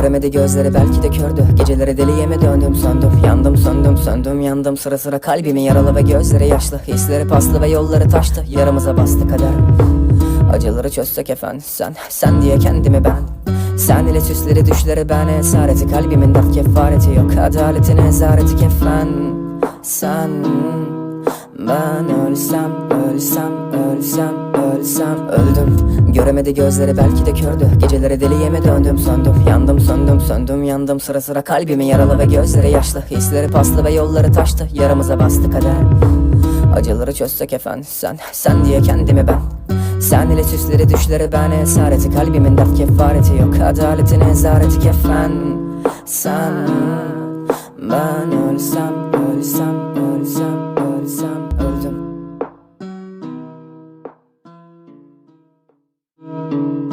Göremedi gözleri belki de kördü. Geceleri deliye mi döndüm söndüm Yandım söndüm söndüm yandım. Sıra sıra kalbimin yaralı ve gözleri yaşlı. Hisleri paslı ve yolları taştı. Yaramıza bastı kader. Acıları çözsek efendim sen Sen diye kendimi ben. Sen ile süsleri düşleri ben. Esareti kalbimin dert kefareti yok. Adaletin ezareti kefen. Sen Ben ölsem ölsem ölsem ölsem öldüm. Göremedi gözleri belki de kördü. Geceleri deliye mi döndüm söndüm. Yandım söndüm söndüm yandım. Sıra sıra kalbimin yaralı ve gözleri yaşlı. Hisleri paslı ve yolları taştı. Yaramıza bastı kader. Acıları çözsek efendim sen Sen diye kendimi ben. Sen ile süsleri düşleri ben. Esareti kalbimin dert kefareti yok. Adaletin ezareti kefen. Sen öldüm